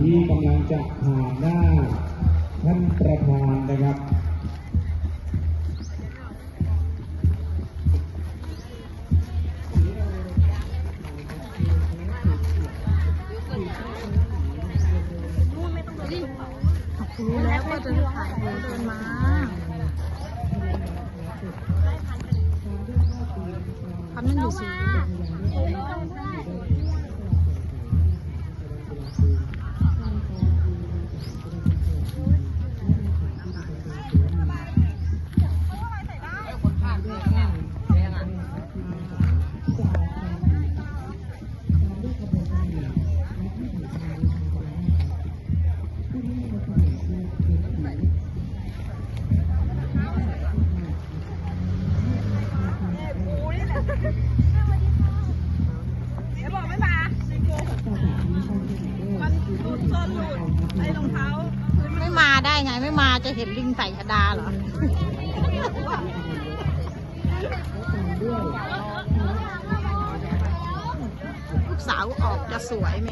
ที่กำลังจะผ่านหน้าท่านประธานนะครับรู้แล้วว่าจะถ่ายเดินมาพันมันอยู่สู ไอ้รองเท้าไม่มาได้ไงไม่มาจะเห็นลิงใส่ชดาเหรอลูกสาวออกจะสวยไ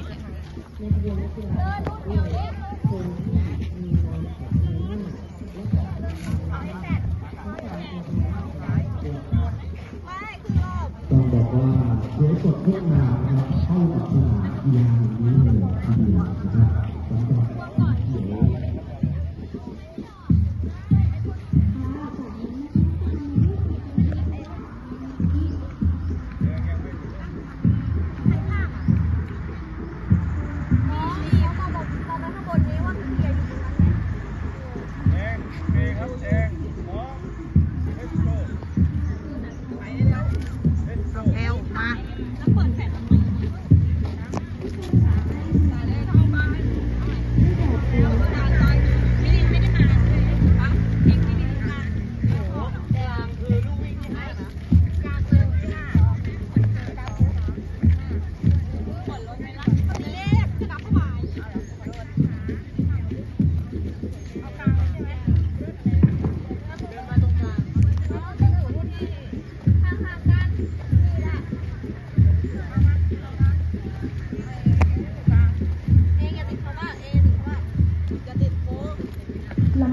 แ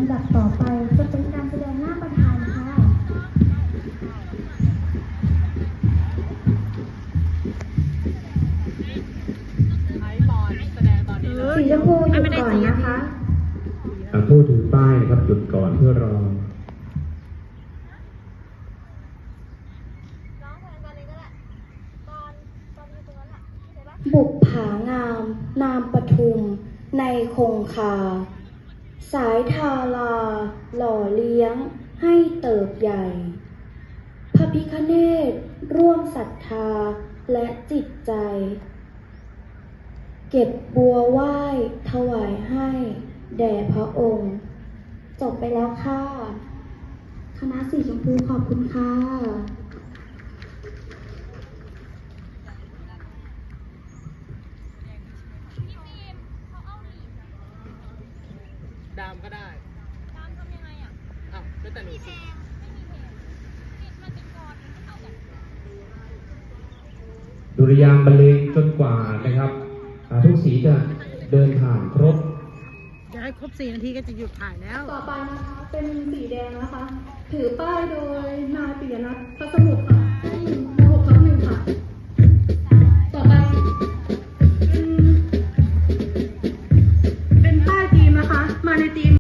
ำดับต่อไปจะเป็นการแสดงหน้าประธานค่ะสีชมพูหยุดก่อนนะคะ อ่าผู้ถือป้ายนะครับหยุดก่อนเพื่อรอบุกผางาม นามปทุม ในคงคา สายทาลา หล่อเลี้ยงให้เติบใหญ่ พระพิคเนตร่วมศรัทธาและจิตใจ เก็บบัวไหว้ถวายให้ แด่พระองค์ จบไปแล้วค่ะ คณะสีชมพูขอบคุณค่ะ ดามก็ได้ดามทำยังไงอะอ้าวแล้วแต่หนูสิดุริยางค์บรรเลงจนกว่านะครับอ่าทุกสีจะเดินผ่านครบจะให้ครบสี่นาทีก็จะหยุดถ่ายแล้ว ต่อไปนะคะเป็นสีแดงนะคะ ถือป้ายโดยนายปิยนัทพระสมุทรค่ะ